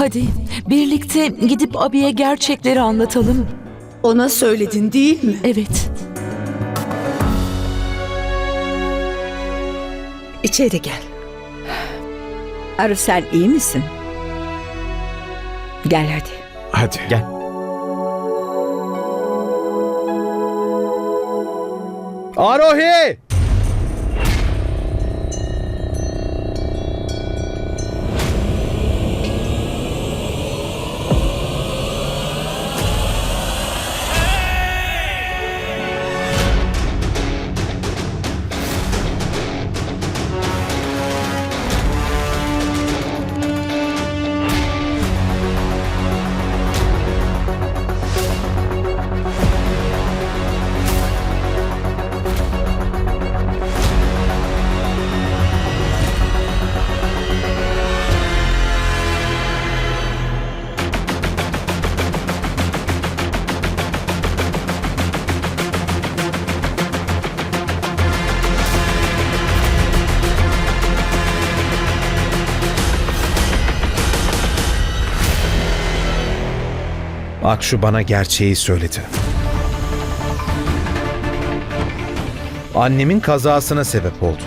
Hadi birlikte gidip abiye gerçekleri anlatalım. Ona söyledin değil mi? Evet. İçeri gel. Arı sen iyi misin? Gel hadi. Hadi. Gel. Arohi! Akşu bana gerçeği söyledi. Annemin kazasına sebep oldun.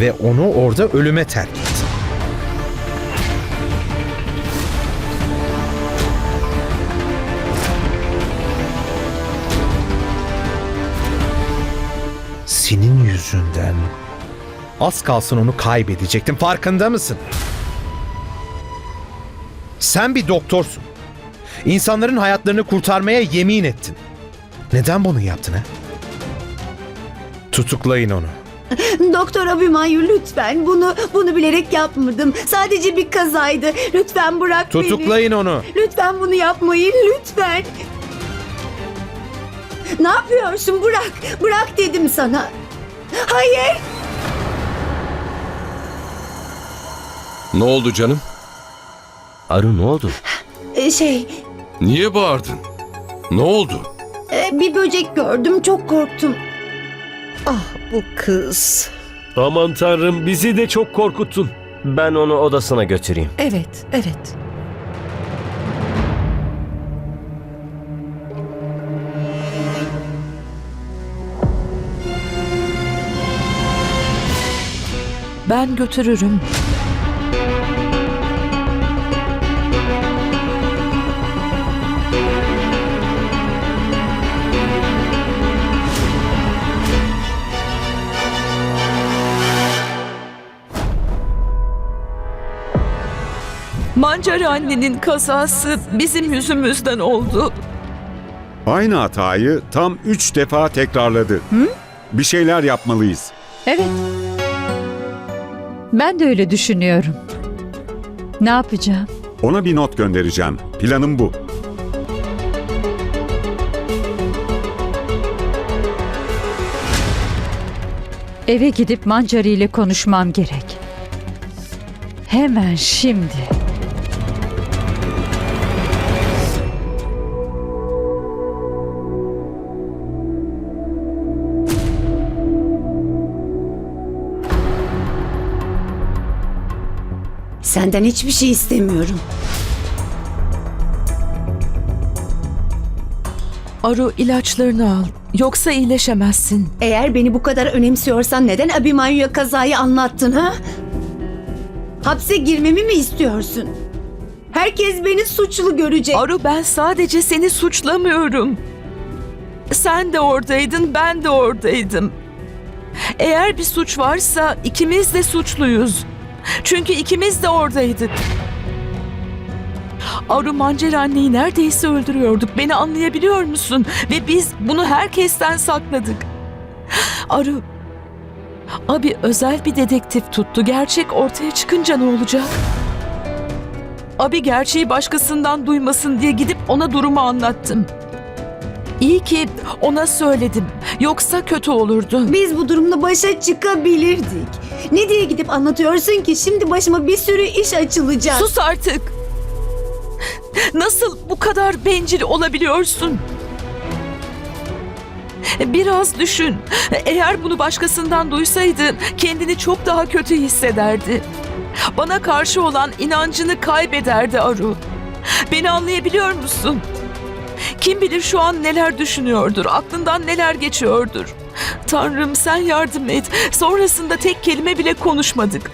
Ve onu orada ölüme terk ettin. Senin yüzünden az kalsın onu kaybedecektim. Farkında mısın? Sen bir doktorsun. İnsanların hayatlarını kurtarmaya yemin ettin. Neden bunu yaptın ha? Tutuklayın onu. Doktor Abimanyu lütfen bunu bunu bilerek yapmadım. Sadece bir kazaydı. Lütfen bırak beni. Tutuklayın onu. Lütfen bunu yapmayın lütfen. Ne yapıyorsun? Bırak. Bırak dedim sana. Hayır. Ne oldu canım? Arı ne oldu? Şey, Niye bağırdın? Ne oldu? e, bir böcek gördüm. Çok korktum. Ah bu kız. Aman tanrım bizi de çok korkuttun. Ben onu odasına götüreyim. Evet, evet. Ben götürürüm. Mancar annenin kazası bizim yüzümüzden oldu. Aynı hatayı tam üç defa tekrarladı. Bir şeyler yapmalıyız. Evet. Ben de öyle düşünüyorum. Ne yapacağım? Ona bir not göndereceğim. Planım bu. Eve gidip Mancari ile konuşmam gerek. Hemen şimdi. Senden hiçbir şey istemiyorum. Aru ilaçlarını al. Yoksa iyileşemezsin. Eğer beni bu kadar önemsiyorsan neden Abimanyu'ya kazayı anlattın ha? Hapse girmemi mi istiyorsun? Herkes beni suçlu görecek. Aru ben sadece seni suçlamıyorum. Sen de oradaydın, ben de oradaydım. Eğer bir suç varsa ikimiz de suçluyuz. Çünkü ikimiz de oradaydık. Aru Mancer anneyi neredeyse öldürüyorduk. Beni anlayabiliyor musun? Ve biz bunu herkesten sakladık. Aru, abi özel bir dedektif tuttu. Gerçek ortaya çıkınca ne olacak? Abi gerçeği başkasından duymasın diye gidip ona durumu anlattım. İyi ki ona söyledim. Yoksa kötü olurdu. Biz bu durumda başa çıkabilirdik. Ne diye gidip anlatıyorsun ki şimdi başıma bir sürü iş açılacak. Sus artık. Nasıl bu kadar bencil olabiliyorsun? Biraz düşün. Eğer bunu başkasından duysaydı kendini çok daha kötü hissederdi. Bana karşı olan inancını kaybederdi Aru. Beni anlayabiliyor musun? Kim bilir şu an neler düşünüyordur, aklından neler geçiyordur. Tanrım sen yardım et. Sonrasında tek kelime bile konuşmadık.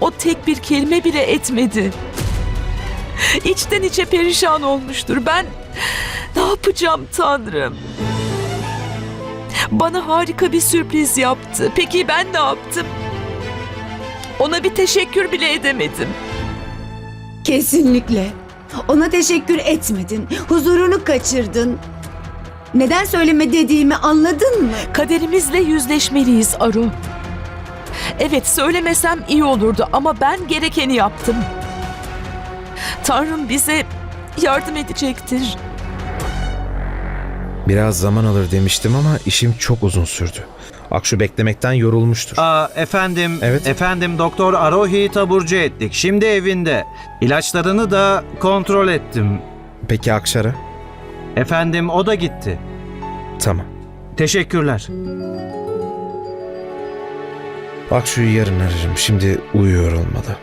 O tek bir kelime bile etmedi. İçten içe perişan olmuştur. Ben ne yapacağım Tanrım? Bana harika bir sürpriz yaptı. Peki ben ne yaptım? Ona bir teşekkür bile edemedim. Kesinlikle. Ona teşekkür etmedin. Huzurunu kaçırdın. Neden söyleme dediğimi anladın mı? Kaderimizle yüzleşmeliyiz Aru. Evet söylemesem iyi olurdu ama ben gerekeni yaptım. Tanrım bize yardım edecektir. Biraz zaman alır demiştim ama işim çok uzun sürdü. Akşu beklemekten yorulmuştur. Aa, efendim, Evet. efendim Doktor Arohi'yi taburcu ettik. Şimdi evinde. İlaçlarını da kontrol ettim. Peki Akşar'a? Efendim o da gitti. Tamam. Teşekkürler. Akşu'yu yarın ararım. Şimdi uyuyor olmalı.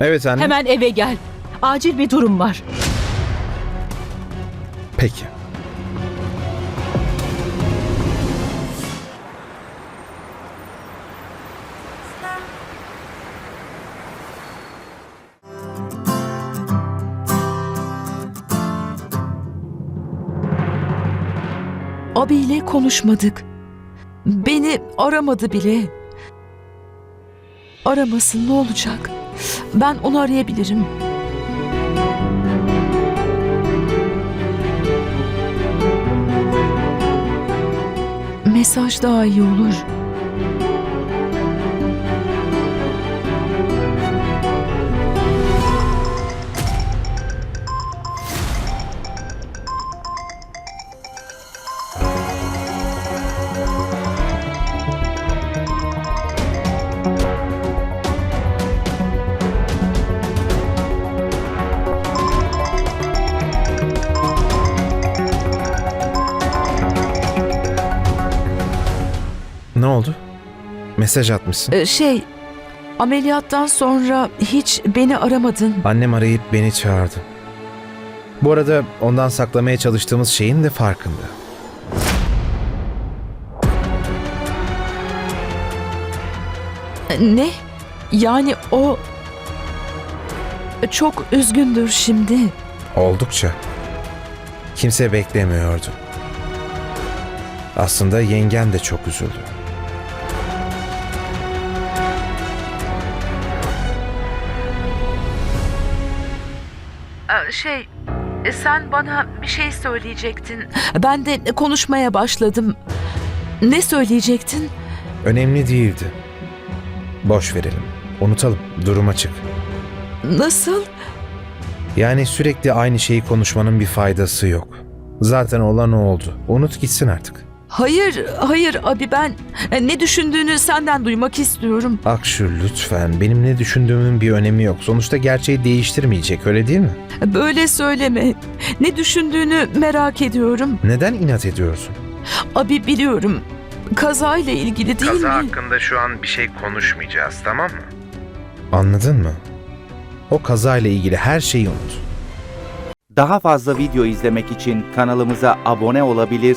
Evet anne. Hemen eve gel. Acil bir durum var. Peki. Abiyle konuşmadık. Beni aramadı bile. Aramasın ne olacak? Ben onu arayabilirim. Mesaj daha iyi olur. Ne oldu? Mesaj atmışsın. Ee, şey, ameliyattan sonra hiç beni aramadın. Annem arayıp beni çağırdı. Bu arada ondan saklamaya çalıştığımız şeyin de farkında. Ne? Yani o çok üzgündür şimdi. Oldukça. Kimse beklemiyordu. Aslında yengen de çok üzüldü. Şey, sen bana bir şey söyleyecektin. Ben de konuşmaya başladım. Ne söyleyecektin? Önemli değildi. Boş verelim. Unutalım. Durum açık. Nasıl? Yani sürekli aynı şeyi konuşmanın bir faydası yok. Zaten olan o oldu. Unut gitsin artık. Hayır, hayır abi ben e, ne düşündüğünü senden duymak istiyorum. Akşu lütfen. Benim ne düşündüğümün bir önemi yok. Sonuçta gerçeği değiştirmeyecek öyle değil mi? Böyle söyleme. Ne düşündüğünü merak ediyorum. Neden inat ediyorsun? Abi biliyorum. Kazayla ilgili değil mi? hakkında şu an bir şey konuşmayacağız tamam mı? Anladın mı? O kazayla ilgili her şeyi unut. Daha fazla video izlemek için kanalımıza abone olabilir,